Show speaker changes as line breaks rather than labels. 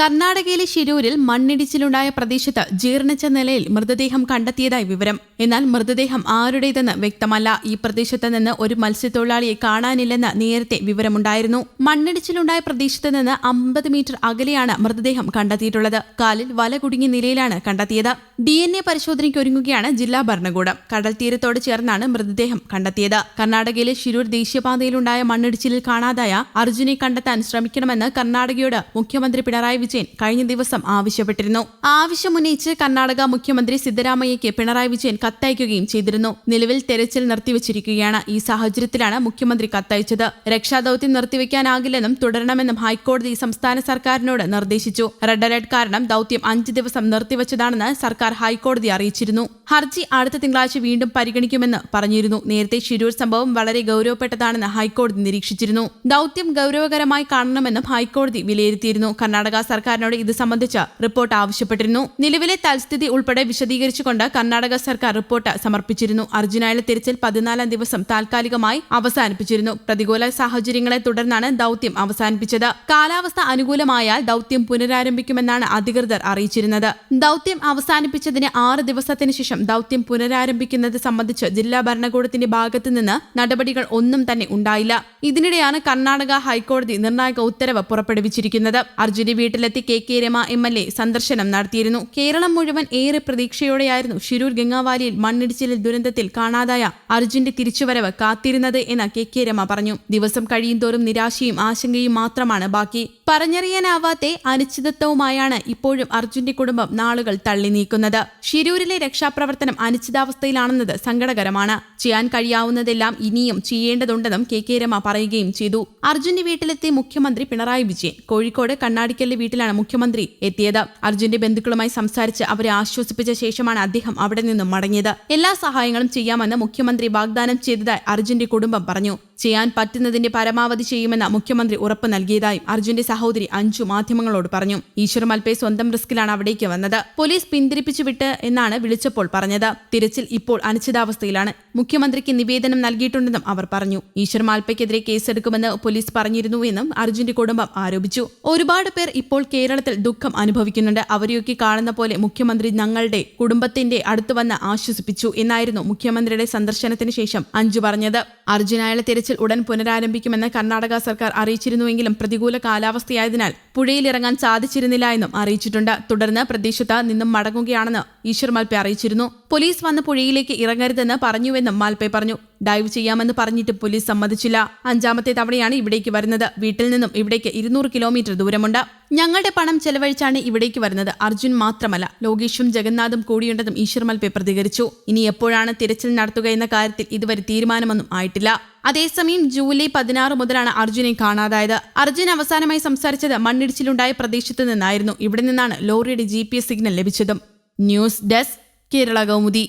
കർണാടകയിലെ ശിരൂരിൽ മണ്ണിടിച്ചിലുണ്ടായ പ്രദേശത്ത് ജീർണിച്ച നിലയിൽ മൃതദേഹം കണ്ടെത്തിയതായി വിവരം. എന്നാൽ മൃതദേഹം ആരുടേതെന്ന് വ്യക്തമല്ല. ഈ പ്രദേശത്ത് നിന്ന് ഒരു മത്സ്യത്തൊഴിലാളിയെ കാണാനില്ലെന്ന് നേരത്തെ വിവരമുണ്ടായിരുന്നു. മണ്ണിടിച്ചിലുണ്ടായ പ്രദേശത്ത് നിന്ന് അമ്പത് മീറ്റർ അകലെയാണ് മൃതദേഹം കണ്ടെത്തിയിട്ടുള്ളത്. കാലിൽ വല കുടുങ്ങിയ നിലയിലാണ് കണ്ടെത്തിയത്. ഡി എൻ എ പരിശോധനയ്ക്ക് ഒരുങ്ങുകയാണ് ജില്ലാ ഭരണകൂടം. കടൽ തീരത്തോട് ചേർന്നാണ് മൃതദേഹം കണ്ടെത്തിയത്. കർണാടകയിലെ ശിരൂർ ദേശീയപാതയിലുണ്ടായ മണ്ണിടിച്ചിലിൽ കാണാതായ അർജുനെ കണ്ടെത്താൻ ശ്രമിക്കണമെന്ന് കർണാടകയോട് മുഖ്യമന്ത്രി പിണറായി വിജയൻ കഴിഞ്ഞ ദിവസം ആവശ്യപ്പെട്ടിരുന്നു. ആവശ്യമുന്നയിച്ച് കർണാടക മുഖ്യമന്ത്രി സിദ്ധരാമയ്യയ്ക്ക് പിണറായി വിജയൻ കത്തയക്കുകയും ചെയ്തിരുന്നു. നിലവിൽ തെരച്ചിൽ നിർത്തിവച്ചിരിക്കുകയാണ്. ഈ സാഹചര്യത്തിലാണ് മുഖ്യമന്ത്രി കത്തയച്ചത്. രക്ഷാദൌത്യം നിർത്തിവെക്കാനാകില്ലെന്നും തുടരണമെന്നും ഹൈക്കോടതി സംസ്ഥാന സർക്കാരിനോട് നിർദ്ദേശിച്ചു. റെഡ് അലർട്ട് കാരണം ദൌത്യം അഞ്ച് ദിവസം നിർത്തിവച്ചതാണെന്ന് സർക്കാർ ഹൈക്കോടതി അറിയിച്ചിരുന്നു. ഹർജി അടുത്ത തിങ്കളാഴ്ച വീണ്ടും പരിഗണിക്കുമെന്ന് പറഞ്ഞിരുന്നു. നേരത്തെ ശിരൂർ സംഭവം വളരെ ഗൌരവപ്പെട്ടതാണെന്ന് ഹൈക്കോടതി നിരീക്ഷിച്ചിരുന്നു. ദൌത്യം ഗൌരവകരമായി കാണണമെന്നും ഹൈക്കോടതി വിലയിരുത്തിയിരുന്നു. കർണാടക സർക്കാരിനോട് ഇത് സംബന്ധിച്ച് റിപ്പോർട്ട് ആവശ്യപ്പെട്ടിരുന്നു. നിലവിലെ തൽസ്ഥിതി ഉൾപ്പെടെ വിശദീകരിച്ചുകൊണ്ട് കർണാടക സർക്കാർ റിപ്പോർട്ട് സമർപ്പിച്ചിരുന്നു. അർജുനായുള്ള തിരച്ചിൽ പതിനാലാം ദിവസം താൽക്കാലികമായി അവസാനിപ്പിച്ചിരുന്നു. പ്രതികൂല സാഹചര്യങ്ങളെ തുടർന്നാണ് ദൌത്യം അവസാനിപ്പിച്ചത്. കാലാവസ്ഥ അനുകൂലമായാൽ ദൌത്യം പുനരാരംഭിക്കുമെന്നാണ് അധികൃതർ അറിയിച്ചിരുന്നത്. ദൌത്യം അവസാനിപ്പിച്ചതിന് ആറ് ദിവസത്തിന് ശേഷം ദൌത്യം പുനരാരംഭിക്കുന്നത് സംബന്ധിച്ച് ജില്ലാ ഭരണകൂടത്തിന്റെ ഭാഗത്തുനിന്ന് നടപടികൾ ഒന്നും തന്നെ ഉണ്ടായില്ല. ഇതിനിടെയാണ് കർണാടക ഹൈക്കോടതി നിർണായക ഉത്തരവ് പുറപ്പെടുവിച്ചിരിക്കുന്നത്. അർജുന്റെ വീട്ടിലെത്തി K K Rema M L A സന്ദർശനം നടത്തിയിരുന്നു. കേരളം മുഴുവൻ ഏറെ പ്രതീക്ഷയോടെയായിരുന്നു ഷിരൂർ ഗംഗാവാലിയിൽ മണ്ണിടിച്ചിലിൽ ദുരന്തത്തിൽ കാണാതായ അർജുന്റെ തിരിച്ചുവരവ് കാത്തിരുന്നത് എന്ന് കെ കെ രമ പറഞ്ഞു. ദിവസം കഴിയുന്തോറും നിരാശയും ആശങ്കയും മാത്രമാണ് ബാക്കി. പറഞ്ഞറിയാനാവാത്ത അനിശ്ചിതത്വവുമായാണ് ഇപ്പോഴും അർജുന്റെ കുടുംബം നാളുകൾ തള്ളി നീക്കുന്നത്. ഷിരൂരിലെ രക്ഷാപ്രവർത്തനം അനിശ്ചിതാവസ്ഥയിലാണെന്നത് സങ്കടകരമാണ്. ചെയ്യാൻ കഴിയാവുന്നതെല്ലാം ഇനിയും ചെയ്യേണ്ടതുണ്ടെന്നും കെ കെ രമ പറയുകയും ചെയ്തു. അർജുന്റെ വീട്ടിലെത്തി മുഖ്യമന്ത്രി പിണറായി വിജയൻ കോഴിക്കോട് കണ്ണാടിക്കലിലെ വീട്ടിലാണ് മുഖ്യമന്ത്രി എത്തിയത്. അർജുന്റെ ബന്ധുക്കളുമായി സംസാരിച്ച് അവരെ ആശ്വസിപ്പിച്ച ശേഷമാണ് അദ്ദേഹം അവിടെ നിന്നും മടങ്ങിയത്. എല്ലാ സഹായങ്ങളും ചെയ്യാമെന്ന് മുഖ്യമന്ത്രി വാഗ്ദാനം ചെയ്തതായി അർജുന്റെ കുടുംബം പറഞ്ഞു. ചെയ്യാൻ പറ്റുന്നതിന്റെ പരമാവധി ചെയ്യുമെന്ന് മുഖ്യമന്ത്രി ഉറപ്പ് നൽകിയതായും അർജുന്റെ സഹോദരി അഞ്ചു മാധ്യമങ്ങളോട് പറഞ്ഞു. ഈശ്വർ മൽപേ സ്വന്തം റിസ്കിലാണ് അവിടേക്ക് വന്നത്. പോലീസ് പിന്തിരിപ്പിച്ചു വിട്ട് എന്നാണ് വിളിച്ചപ്പോൾ പറഞ്ഞത്. തിരച്ചിൽ ഇപ്പോൾ അനിശ്ചിതാവസ്ഥയിലാണ്. മുഖ്യമന്ത്രിക്ക് നിവേദനം നൽകിയിട്ടുണ്ടെന്നും അവർ പറഞ്ഞു. ഈശ്വർ മാൽപ്പയ്ക്കെതിരെ കേസെടുക്കുമെന്ന് പോലീസ് പറഞ്ഞിരുന്നുവെന്നും അർജുന്റെ കുടുംബം ആരോപിച്ചു. ഒരുപാട് പേർ ഇപ്പോൾ കേരളത്തിൽ ദുഃഖം അനുഭവിക്കുന്നുണ്ട്. അവരെയൊക്കെ കാണുന്ന പോലെ മുഖ്യമന്ത്രി ഞങ്ങളുടെ കുടുംബത്തിന്റെ അടുത്ത് വന്ന് ആശ്വസിപ്പിച്ചു എന്നായിരുന്നു മുഖ്യമന്ത്രിയുടെ സന്ദർശനത്തിന് ശേഷം അഞ്ചു പറഞ്ഞത്. അർജുനായുള്ള തിരച്ചിൽ ഉടൻ പുനരാരംഭിക്കുമെന്ന് കർണാടക സർക്കാർ അറിയിച്ചിരുന്നുവെങ്കിലും പ്രതികൂല കാലാവസ്ഥയായതിനാൽ പുഴയിലിറങ്ങാൻ സാധിച്ചിരുന്നില്ല എന്നും അറിയിച്ചിട്ടുണ്ട്. തുടർന്ന് പ്രദേശത്ത് നിന്നും മടങ്ങുകയാണെന്ന് ഈശ്വർ മാൽപ്പെ അറിയിച്ചിരുന്നു. പോലീസ് വന്ന് പുഴയിലേക്ക് ഇറങ്ങരുതെന്ന് പറഞ്ഞുവെന്നും മാൽപ്പെ പറഞ്ഞു. ഡൈവ് ചെയ്യാമെന്ന് പറഞ്ഞിട്ട് പോലീസ് സമ്മതിച്ചില്ല. അഞ്ചാമത്തെ തവണയാണ് ഇവിടേക്ക് വരുന്നത്. വീട്ടിൽ നിന്നും ഇവിടേക്ക് ഇരുന്നൂറ് കിലോമീറ്റർ ദൂരമുണ്ട്. ഞങ്ങളുടെ പണം ചെലവഴിച്ചാണ് ഇവിടേക്ക് വരുന്നത്. അർജുൻ മാത്രമല്ല ലോകേഷും ജഗന്നാഥും കൂടിയുണ്ടെന്നും ഈശ്വർ മൽപെ പ്രതികരിച്ചു. ഇനി എപ്പോഴാണ് തിരച്ചിൽ നടത്തുക എന്ന കാര്യത്തിൽ ഇതുവരെ തീരുമാനമൊന്നും ആയിട്ടില്ല. അതേസമയം ജൂലൈ പതിനാറ് മുതലാണ് അർജുനെ കാണാതായത്. അർജുൻ അവസാനമായി സംസാരിച്ചത് മണ്ണിടിച്ചിലുണ്ടായ പ്രദേശത്ത് നിന്നായിരുന്നു. ഇവിടെ നിന്നാണ് ലോറിയുടെ G signal ലഭിച്ചതും. News desk Kerala Kaumudi.